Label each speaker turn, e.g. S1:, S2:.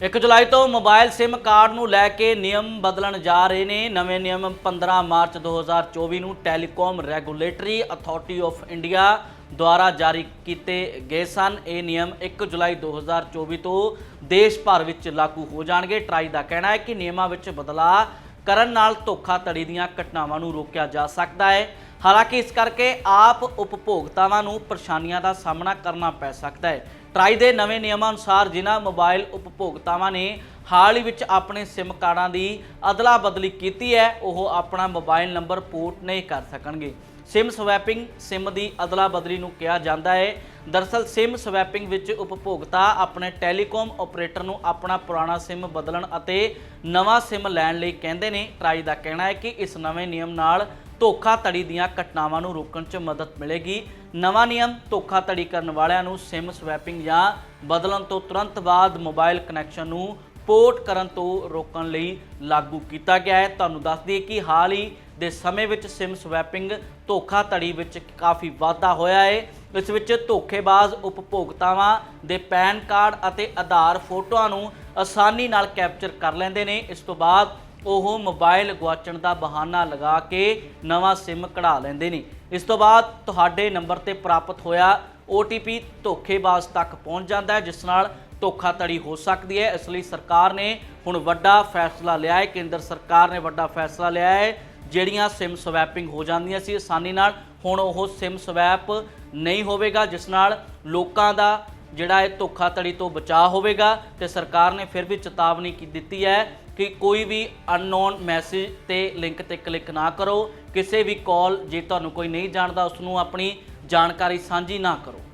S1: 1 ਜੁਲਾਈ ਤੋਂ mobile SIM card ਨੂੰ ਲੈ ਕੇ ਨਿਯਮ ਬਦਲਣ ਜਾ ਰਹੇ ਨੇ। ਨਵੇਂ ਨਿਯਮ 15 ਮਾਰਚ 2024 ਨੂੰ telecom regulatory authority of India ਦੁਆਰਾ ਜਾਰੀ ਕੀਤੇ ਗਏ ਸਨ। ਇਹ ਨਿਯਮ 1 ਜੁਲਾਈ 2024 ਤੋਂ ਦੇਸ਼ ਭਰ ਵਿੱਚ ਲਾਗੂ ਹੋ ਜਾਣਗੇ। ਟਰਾਈ ਦਾ ਕਹਿਣਾ ਹੈ ਕਿ ਨਿਯਮਾਂ ਵਿੱਚ ਬਦਲਾਅ ਕਰਨ ਨਾਲ ਧੋਖਾਧੜੀ ਦੀਆਂ ਘਟਨਾਵਾਂ ਨੂੰ ਰੋਕਿਆ ਜਾ ਸਕਦਾ ਹੈ। ਹਾਲਾਂਕਿ ਇਸ ਕਰਕੇ ਆਪ ਉਪਭੋਗਤਾਵਾਂ ਨੂੰ ਪਰੇਸ਼ਾਨੀਆਂ ਦਾ ਸਾਹਮਣਾ ਕਰਨਾ ਪੈ ਸਕਦਾ ਹੈ। ਟਰਾਈ ਦੇ ਨਵੇਂ ਨਿਯਮਾਂ ਅਨੁਸਾਰ ਜਿਨ੍ਹਾਂ ਮੋਬਾਈਲ ਉਪਭੋਗਤਾਵਾਂ ਨੇ ਹਾਲ ਹੀ ਵਿੱਚ ਆਪਣੇ SIM ਕਾਰਡਾਂ ਦੀ ਅਦਲਾ ਬਦਲੀ ਕੀਤੀ ਹੈ, ਉਹ ਆਪਣਾ ਮੋਬਾਈਲ ਨੰਬਰ ਪੋਰਟ ਨਹੀਂ ਕਰ ਸਕਣਗੇ। SIM ਸਵੈਪਿੰਗ SIM ਦੀ ਅਦਲਾ ਬਦਲੀ ਨੂੰ ਕਿਹਾ ਜਾਂਦਾ ਹੈ। ਦਰਅਸਲ, SIM ਸਵੈਪਿੰਗ ਵਿੱਚ ਉਪਭੋਗਤਾ ਆਪਣੇ ਟੈਲੀਕਾਮ ਆਪਰੇਟਰ ਨੂੰ ਆਪਣਾ ਪੁਰਾਣਾ SIM ਬਦਲਣ ਅਤੇ ਨਵਾਂ SIM ਲੈਣ ਲਈ ਕਹਿੰਦੇ ਨੇ। ਟਰਾਈ ਦਾ ਕਹਿਣਾ ਹੈ ਕਿ ਇਸ ਨਵੇਂ ਨਿਯਮ ਨਾਲ ਧੋਖਾਧੜੀ ਦੀਆਂ ਘਟਨਾਵਾਂ ਨੂੰ ਰੋਕਣ 'ਚ ਮਦਦ ਮਿਲੇਗੀ। ਨਵਾਂ ਨਿਯਮ ਧੋਖਾਧੜੀ ਕਰਨ ਵਾਲਿਆਂ ਨੂੰ SIM ਸਵੈਪਿੰਗ ਜਾਂ ਬਦਲਣ ਤੋਂ ਤੁਰੰਤ ਬਾਅਦ ਮੋਬਾਈਲ ਕਨੈਕਸ਼ਨ ਨੂੰ ਪੋਰਟ ਕਰਨ ਤੋਂ ਰੋਕਣ ਲਈ ਲਾਗੂ ਕੀਤਾ ਗਿਆ ਹੈ। ਤੁਹਾਨੂੰ ਦੱਸ ਦਈਏ ਕਿ ਹਾਲ ਹੀ ਦੇ ਸਮੇਂ ਵਿੱਚ SIM ਸਵੈਪਿੰਗ ਧੋਖਾਧੜੀ ਵਿੱਚ ਕਾਫੀ ਵਾਧਾ ਹੋਇਆ ਹੈ। ਇਸ ਵਿੱਚ ਧੋਖੇਬਾਜ਼, ਉਪਭੋਗਤਾਵਾਂ ਦੇ ਪੈਨ ਕਾਰਡ ਅਤੇ ਆਧਾਰ ਫੋਟੋਆਂ ਨੂੰ ਆਸਾਨੀ ਨਾਲ ਕੈਪਚਰ ਕਰ ਲੈਂਦੇ ਨੇ। ਇਸ ਤੋਂ ਬਾਅਦ ਉਹ ਮੋਬਾਈਲ ਗਵਾਚਣ ਦਾ ਬਹਾਨਾ ਲਗਾ ਕੇ ਨਵਾਂ SIM ਕਢਾ ਲੈਂਦੇ ਨੇ। ਇਸ ਤੋਂ ਬਾਅਦ ਤੁਹਾਡੇ ਨੰਬਰ ਤੇ ਪ੍ਰਾਪਤ ਹੋਇਆ OTP ਧੋਖੇਬਾਜ਼ ਤੱਕ ਪਹੁੰਚ ਜਾਂਦਾ ਹੈ, ਜਿਸ ਨਾਲ ਧੋਖਾਧੜੀ ਹੋ ਸਕਦੀ ਹੈ। ਇਸ ਲਈ ਸਰਕਾਰ ਨੇ ਹੁਣ ਵੱਡਾ ਫੈਸਲਾ ਲਿਆ ਹੈ। ਕੇਂਦਰ ਸਰਕਾਰ ਨੇ ਵੱਡਾ ਫੈਸਲਾ ਲਿਆ ਹੈ, ਜਿਹੜੀਆਂ SIM ਸਵੈਪਿੰਗ ਹੋ ਜਾਂਦੀਆਂ ਸੀ, ਆਸਾਨੀ ਨਾਲ ਹੁਣ ਉਹ SIM ਸਵੈਪ ਨਹੀਂ ਹੋਵੇਗਾ, ਜਿਸ ਨਾਲ ਲੋਕਾਂ ਦਾ ਜਿਹੜਾ ਇਹ ਧੋਖਾਧੜੀ ਤੋਂ ਬਚਾਅ ਹੋਵੇਗਾ ਤੇ ਸਰਕਾਰ ਨੇ ਫਿਰ ਵੀ ਚੇਤਾਵਨੀ ਕੀ ਦਿੱਤੀ ਹੈ ਕਿ ਕੋਈ ਵੀ ਅਨਨੋਨ ਮੈਸੇਜ ਤੇ ਲਿੰਕ ਤੇ ਕਲਿੱਕ ਨਾ ਕਰੋ, ਕਿਸੇ ਵੀ ਕਾਲ ਜੇ ਤੁਹਾਨੂੰ ਕੋਈ ਨਹੀਂ ਜਾਣਦਾ ਉਸ ਨੂੰ ਆਪਣੀ ਜਾਣਕਾਰੀ ਸਾਂਝੀ ਨਾ ਕਰੋ।